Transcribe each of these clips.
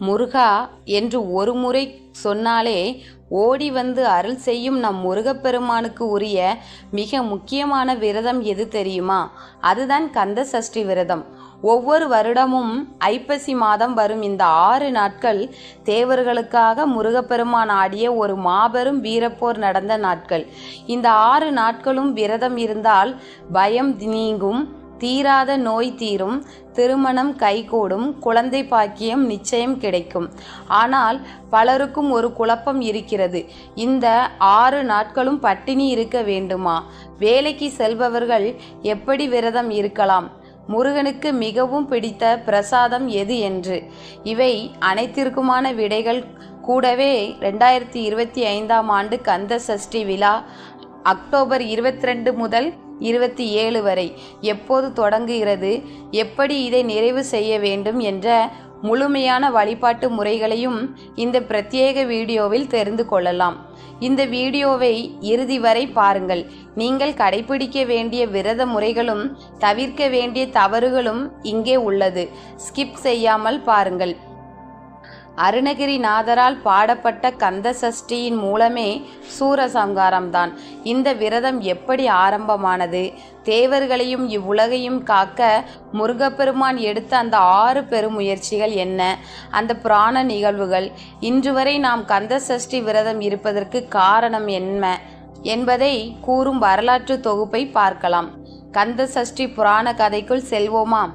முருகா என்று ஒரு முறை சொன்னாலே ஓடி வந்து அருள் செய்யும் நம் முருகப்பெருமானுக்கு உரிய மிக முக்கியமான விரதம் எது தெரியுமா? அதுதான் கந்த சஷ்டி விரதம். ஒவ்வொரு வருடமும் ஐப்பசி மாதம் வரும் இந்த ஆறு நாட்கள் தேவர்களுக்காக முருகப்பெருமான் ஆடிய ஒரு மாபெரும் வீரப்போர் நடந்த நாட்கள். இந்த ஆறு நாட்களும் விரதம் இருந்தால் பயம் நீங்கும். தீராத நோய் தீரும் திருமணம் கைகூடும் குழந்தை பாக்கியம் நிச்சயம் கிடைக்கும். ஆனால் பலருக்கும் ஒரு குழப்பம் இருக்கிறது. இந்த ஆறு நாட்களும் பட்டினி இருக்க வேண்டுமா? வேலைக்கு செல்பவர்கள் எப்படி விரதம் இருக்கலாம்? முருகனுக்கு மிகவும் பிடித்த பிரசாதம் எது என்று? இவை அனைத்திற்குமான விடைகள் கூடவே ரெண்டாயிரத்தி இருபத்தி ஐந்தாம் ஆண்டு கந்த சஷ்டி விழா அக்டோபர் இருபத்தி ரெண்டு முதல் இருபத்தி ஏழு வரை. எப்போது தொடங்குகிறது? எப்படி இதை நிறைவு செய்ய வேண்டும் என்ற முழுமையான வழிபாட்டு முறைகளையும் இந்த பிரத்யேக வீடியோவில் தெரிந்து கொள்ளலாம். இந்த வீடியோவை இறுதி வரை பாருங்கள். நீங்கள் கடைபிடிக்க வேண்டிய விரத முறைகளும் தவிர்க்க வேண்டிய தவறுகளும் இங்கே உள்ளது. ஸ்கிப் செய்யாமல் பாருங்கள். அருணகிரிநாதரால் பாடப்பட்ட கந்த சஷ்டியின் மூலமே சூரசங்காரம்தான். இந்த விரதம் எப்படி ஆரம்பமானது? தேவர்களையும் இவ்வுலகையும் காக்க முருகப்பெருமான் எடுத்த அந்த ஆறு பெருமுயற்சிகள் என்ன? அந்த புராண நிகழ்வுகள். இன்று வரை நாம் கந்த சஷ்டி விரதம் இருப்பதற்கு காரணம் என்ன? என்பதை கூறும் வரலாற்று தொகுப்பை பார்க்கலாம். கந்த சஷ்டி புராண கதைக்குள் செல்வோமா?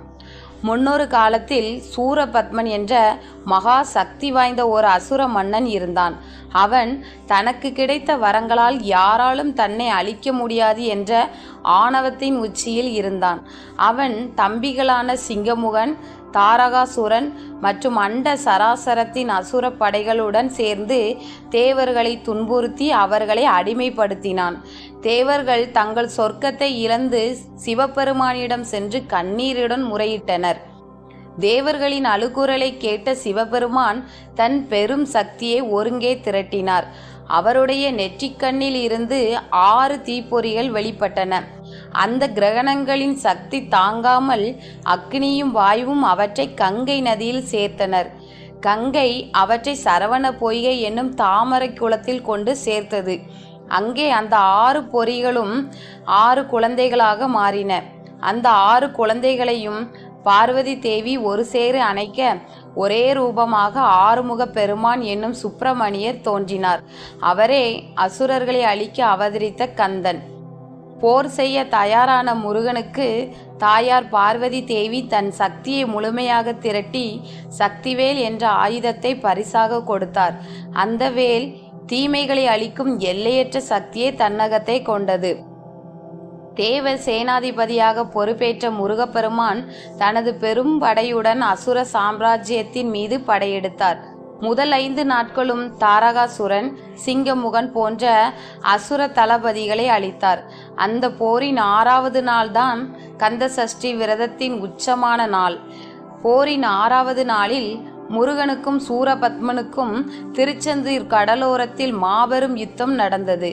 முன்னொரு காலத்தில் சூரபத்மன் என்ற மகா சக்தி வாய்ந்த ஒரு அசுர மன்னன் இருந்தான். அவன் தனக்கு கிடைத்த வரங்களால் யாராலும் தன்னை அழிக்க முடியாது என்ற ஆணவத்தின் உச்சியில் இருந்தான். அவன் தம்பிகளான சிங்கமுகன் தாரகாசுரன் மற்றும் அண்ட சராசரத்தின் அசுர படைகளுடன் சேர்ந்து தேவர்களை துன்புறுத்தி அவர்களை அடிமைப்படுத்தினான். தேவர்கள் தங்கள் சொர்க்கத்தை இழந்து சிவபெருமானிடம் சென்று கண்ணீருடன் முறையிட்டனர். தேவர்களின் அழுகுரலை கேட்ட சிவபெருமான் தன் பெரும் சக்தியை ஒருங்கே திரட்டினார். அவருடைய நெற்றிக்கண்ணில் இருந்து ஆறு தீப்பொறிகள் வெளிப்பட்டன. அந்த கிரகணங்களின் சக்தி தாங்காமல் அக்னியும் வாயுவும் அவற்றை கங்கை நதியில் சேர்த்தனர். கங்கை அவற்றை சரவண பொய்கை என்னும் தாமரை குளத்தில் கொண்டு சேர்த்தது. அங்கே அந்த ஆறு பொறிகளும் ஆறு குழந்தைகளாக மாறின. அந்த ஆறு குழந்தைகளையும் பார்வதி தேவி ஒரு சேரு அணைக்க ஒரே ரூபமாக ஆறுமுக பெருமான் என்னும் சுப்பிரமணியர் தோன்றினார். அவரே அசுரர்களை அழிக்க அவதரித்த கந்தன். போர் செய்ய தயாரான முருகனுக்கு தாயார் பார்வதி தேவி தன் சக்தியை முழுமையாக திரட்டி சக்திவேல் என்ற ஆயுதத்தை பரிசாக கொடுத்தார். அந்த வேல் தீமைகளை அளிக்கும் எல்லையற்ற சக்தியை தன்னகத்தை கொண்டது. தேவ சேனாதிபதியாக பொறுப்பேற்ற முருகப்பெருமான் தனது பெரும் படையுடன் அசுர சாம்ராஜ்யத்தின் மீது படையெடுத்தார். முதல் ஐந்து நாட்களும் தாரகாசுரன் சிங்கமுகன் போன்ற அசுர தளபதிகளை அளித்தார் அந்த போரின் ஆறாவது நாள்தான் கந்த சஷ்டி விரதத்தின் உச்சமான நாள். போரின் ஆறாவது நாளில் முருகனுக்கும் சூரபத்மனுக்கும் திருச்செந்தூர் கடலோரத்தில் மாபெரும் யுத்தம் நடந்தது.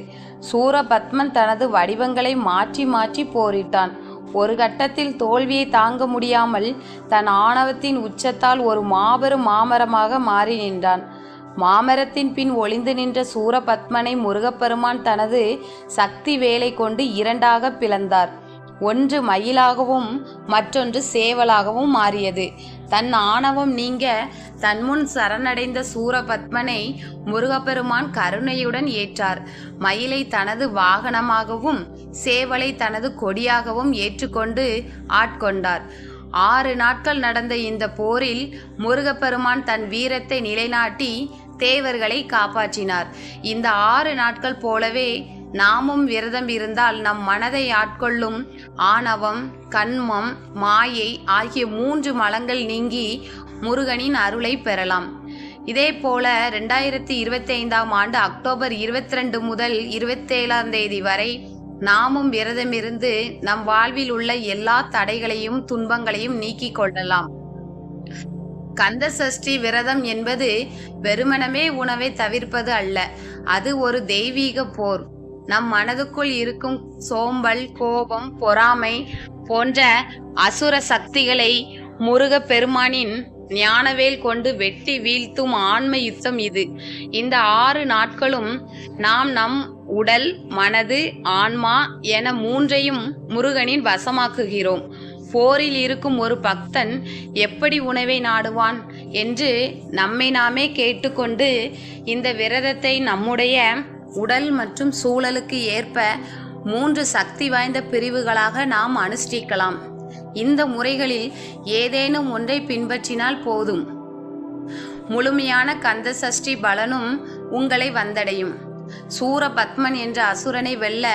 சூரபத்மன் தனது வடிவங்களை மாற்றி மாற்றி போரிட்டான். ஒரு கட்டத்தில் தோல்வியை தாங்க முடியாமல் தன் ஆணவத்தின் உச்சத்தால் ஒரு மாபெரும் மாமரமாக மாறி நின்றான். மாமரத்தின் பின் ஒளிந்து நின்ற சூரபத்மனை முருகப்பெருமான் தனது சக்தி வேலை கொண்டு இரண்டாக பிளந்தார். ஒன்று மயிலாகவும் மற்றொன்று சேவலாகவும் மாறியது. தன் ஆணவம் நீங்க தன்முன் சரணடைந்த சூரபத்மனை முருகப்பெருமான் கருணையுடன் ஏற்றார். மயிலை தனது வாகனமாகவும் சேவலை தனது கொடியாகவும் ஏற்றுக்கொண்டு ஆட்கொண்டார். ஆறு நாட்கள் நடந்த இந்த போரில் முருகப்பெருமான் தன் வீரத்தை நிலைநாட்டி தேவர்களை காப்பாற்றினார். இந்த ஆறு நாட்கள் போலவே நாமும் விரதம் இருந்தால் நம் மனதை ஆட்கொள்ளும் ஆணவம் கண்மம் மாயை ஆகிய மூன்று மலங்கள் நீங்கி முருகனின் அருளை பெறலாம். இதே போல ரெண்டாயிரத்தி இருபத்தைந்தாம் ஆண்டு அக்டோபர் இருபத்தி ரெண்டு முதல் இருபத்தேழாம் தேதி வரை நாமும் விரதமிருந்து நம் வாழ்வில் உள்ள எல்லா தடைகளையும் துன்பங்களையும் நீக்கிக் கொள்ளலாம். கந்த சஷ்டி விரதம் என்பது வெறுமனமே உணவை தவிர்ப்பது அல்ல. அது ஒரு தெய்வீக போர். நம் மனதுக்குள் இருக்கும் சோம்பல் கோபம் பொறாமை போன்ற அசுர சக்திகளை முருக பெருமானின் ஞானவேல் கொண்டு வெட்டி வீழ்த்தும் ஆன்ம யுத்தம் இது. இந்த ஆறு நாட்களும் நாம் நம் உடல் மனது ஆன்மா என மூன்றையும் முருகனின் வசமாக்குகிறோம். போரில் இருக்கும் ஒரு பக்தன் எப்படி உணவை நாடுவான் என்று நம்மை நாமே கேட்டுக்கொண்டு இந்த விரதத்தை நம்முடைய உடல் மற்றும் சூழலுக்கு ஏற்ப மூன்று சக்தி வாய்ந்த பிரிவுகளாக நாம் அனுஷ்டிக்கலாம். இந்த முறைகளில் ஏதேனும் ஒன்றை பின்பற்றினால் போதும். முழுமையான கந்த சஷ்டி பலனும் உங்களை வந்தடையும். சூரபத்மன் என்ற அசுரனை வெல்ல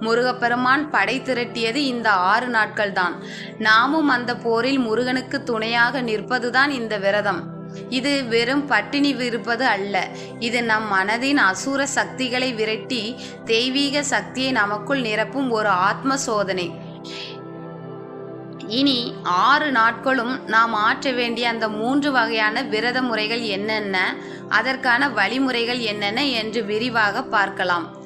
முருகப்பெருமான் படை திரட்டியது இந்த ஆறு நாட்கள்தான். நாமும் அந்த போரில் முருகனுக்கு துணையாக நிற்பதுதான் இந்த விரதம். இது வெறும் பட்டினி விருப்பது அல்ல. இது நம் மனதின் அசுர சக்திகளை விரட்டி தெய்வீக சக்தியை நமக்குள் நிரப்பும் ஒரு ஆத்ம சோதனை. இனி ஆறு நாட்களும் நாம் ஆற்ற வேண்டிய அந்த மூன்று வகையான விரத முறைகள் என்னென்ன? அதற்கான வழிமுறைகள் என்னென்ன என்று விரிவாக பார்க்கலாம்.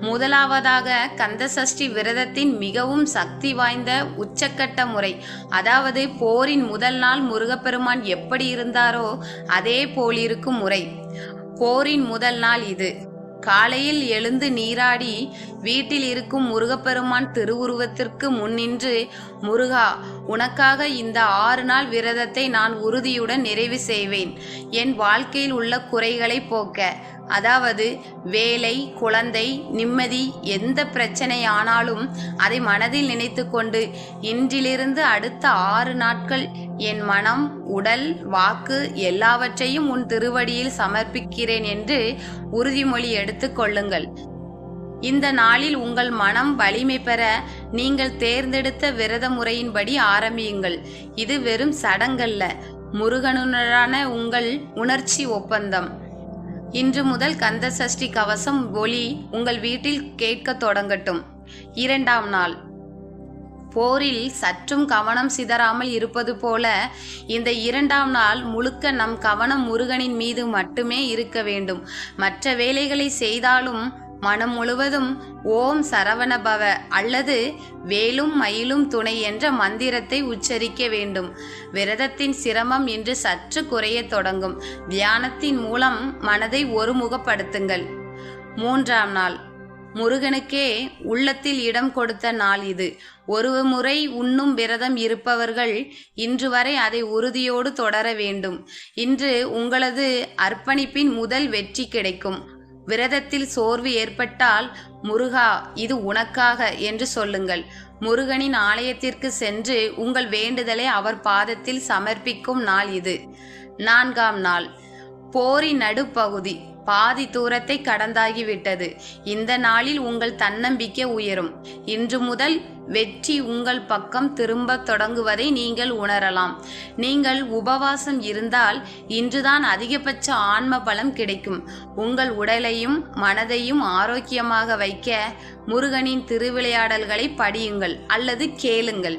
முதலாவதாக கந்தசஷ்டி விரதத்தின் மிகவும் சக்தி வாய்ந்த உச்சக்கட்ட முறை அதாவது போரின் முதல் நாள் முருகப்பெருமான் எப்படி இருந்தாரோ அதே போலிருக்கும் முறை. போரின் முதல் நாள் இது. காலையில் எழுந்து நீராடி வீட்டில் இருக்கும் முருகப்பெருமான் திருவுருவத்திற்கு முன்னின்று முருகா உனக்காக இந்த ஆறு நாள் விரதத்தை நான் உறுதியுடன் நிறைவு செய்வேன். என் வாழ்க்கையில் உள்ள குறைகளை போக்க. அதாவது வேலை குழந்தை நிம்மதி எந்த பிரச்சனை ஆனாலும் அதை மனதில் நினைத்துக்கொண்டு இன்றிலிருந்து அடுத்த ஆறு நாட்கள் என் மனம் உடல் வாக்கு எல்லாவற்றையும் உன் திருவடியில் சமர்ப்பிக்கிறேன் என்று உறுதிமொழி எடுத்துக்கொள்ளுங்கள் இந்த நாளில் உங்கள் மனம் வலிமை பெற நீங்கள் தேர்ந்தெடுத்த விரத முறையின்படி ஆரம்பியுங்கள். இது வெறும் சடங்கல்ல. முருகனுடனான உங்கள் உணர்ச்சி ஒப்பந்தம். இன்று முதல் கந்த சஷ்டி கவசம் ஒளி உங்கள் வீட்டில் கேட்கத் தொடங்கட்டும். இரண்டாம் நாள். போரில் சற்றும் கவனம் சிதறாமல் இருப்பது போல இந்த இரண்டாம் நாள் முழுக்க நம் கவனம் முருகனின் மீது மட்டுமே இருக்க வேண்டும். மற்ற வேலைகளை செய்தாலும் மனம் முழுவதும் ஓம் சரவணபவ அல்லது வேலும் மயிலும் துணை என்ற மந்திரத்தை உச்சரிக்க வேண்டும். விரதத்தின் சிரமம் இன்று சற்று குறையத் தொடங்கும். தியானத்தின் மூலம் மனதை ஒருமுகப்படுத்துங்கள். மூன்றாம் நாள். முருகனுக்கே உள்ளத்தில் இடம் கொடுத்த நாள் இது. ஒரு முறை உண்ணும் விரதம் இருப்பவர்கள் இன்று வரை அதை உறுதியோடு தொடர வேண்டும். இன்று உங்களது அர்ப்பணிப்பின் முதல் வெற்றி கிடைக்கும். விரதத்தில் சோர்வு ஏற்பட்டால் முருகா இது உனக்காக என்று சொல்லுங்கள். முருகனின் ஆலயத்திற்கு சென்று உங்கள் வேண்டுதலை அவர் பாதத்தில் சமர்ப்பிக்கும் நாள் இது. நான்காம் நாள். போரின் நடுப்பகுதி. பாதி தூரத்தை கடந்தாகிவிட்டது. இந்த நாளில் உங்கள் தன்னம்பிக்கை உயரும். இன்று முதல் வெற்றி உங்கள் பக்கம் திரும்ப தொடங்குவதை நீங்கள் உணரலாம். நீங்கள் உபவாசம் இருந்தால் இன்றுதான் அதிகபட்ச ஆன்ம பலம் கிடைக்கும். உங்கள் உடலையும் மனதையும் ஆரோக்கியமாக வைக்க முருகனின் திருவிளையாடல்களை படியுங்கள் அல்லது கேளுங்கள்.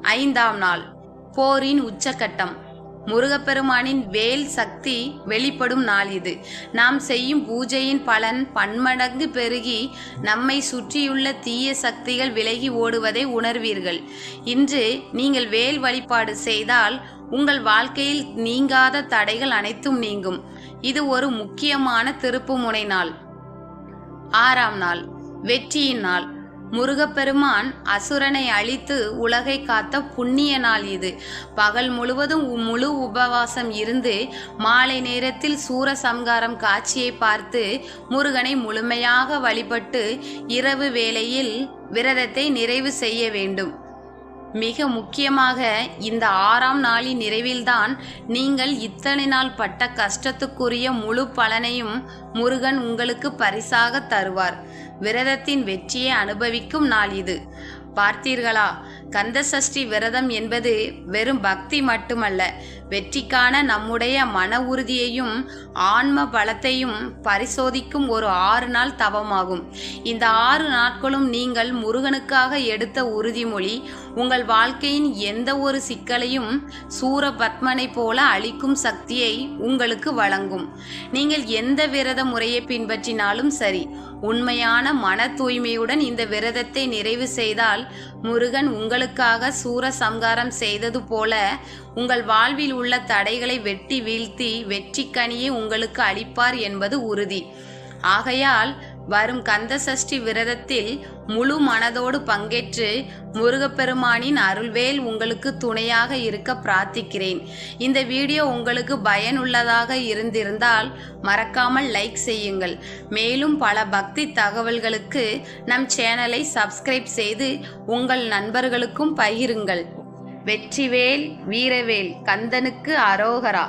ஐந்தாம் நாள் போரின் உச்சக்கட்டம் முருகப்பெருமானின் வேல் சக்தி வெளிப்படும் நாள் இது. நாம் செய்யும் பூஜையின் பலன் பன்மடங்கு பெருகி நம்மை சுற்றியுள்ள தீய சக்திகள் விலகி ஓடுவதை உணர்வீர்கள். இன்று நீங்கள் வேல் வழிபாடு செய்தால் உங்கள் வாழ்க்கையில் நீங்காத தடைகள் அனைத்தும் நீங்கும். இது ஒரு முக்கியமான திருப்புமுனை நாள். ஆறாம் நாள். வெற்றியின் நாள். முருகப்பெருமான் அசுரனை அழித்து உலகை காத்த புண்ணிய நாள் இது. பகல் முழுவதும் உ- முழு உபவாசம் இருந்து மாலை நேரத்தில் சூர சம்காரம் காட்சியை பார்த்து முருகனை முழுமையாக வழிபட்டு இரவு வேளையில் விரதத்தை நிறைவு செய்ய வேண்டும். மிக முக்கியமாக இந்த ஆறாம் நாளின் நிறைவில்தான் நீங்கள் இத்தனை நாள் பட்ட கஷ்டத்துக்குரிய முழு பலனையும் முருகன் உங்களுக்கு பரிசாக தருவார். விரதத்தின் வெற்றியை அனுபவிக்கும் நாள் இது. பார்த்தீர்களா? கந்தசஷ்டி விரதம் என்பது வெறும் பக்தி மட்டுமல்ல. வெற்றிக்கான நம்முடைய மன உறுதியையும் ஆன்ம பலத்தையும் பரிசோதிக்கும் ஒரு ஆறு நாள் தவமாகும். இந்த ஆறு நாட்களும் நீங்கள் முருகனுக்காக எடுத்த உறுதிமொழி உங்கள் வாழ்க்கையின் எந்த ஒரு சிக்கலையும் சூரபத்மனை போல அழிக்கும் சக்தியை உங்களுக்கு வழங்கும். நீங்கள் எந்த விரத முறையை பின்பற்றினாலும் சரி உண்மையான மன தூய்மையுடன் இந்த விரதத்தை நிறைவு செய்தால் முருகன் உங்களுக்காக சூர சம்காரம் செய்தது போல உங்கள் வாழ்வில் உள்ள தடைகளை வெட்டி வீழ்த்தி வெற்றி கனியை உங்களுக்கு அளிப்பார் என்பது உறுதி. ஆகையால் வரும் கந்த சஷ்டி விரதத்தில் முழு மனதோடு பங்கேற்று முருகப்பெருமானின் அருள்வேல் உங்களுக்கு துணையாக இருக்க பிரார்த்திக்கிறேன். இந்த வீடியோ உங்களுக்கு பயனுள்ளதாக இருந்திருந்தால் மறக்காமல் லைக் செய்யுங்கள். மேலும் பல பக்தி தகவல்களுக்கு நம் சேனலை சப்ஸ்கிரைப் செய்து உங்கள் நண்பர்களுக்கும் பகிருங்கள். வெற்றிவேல் வீரவேல் கந்தனுக்கு அரோகரா.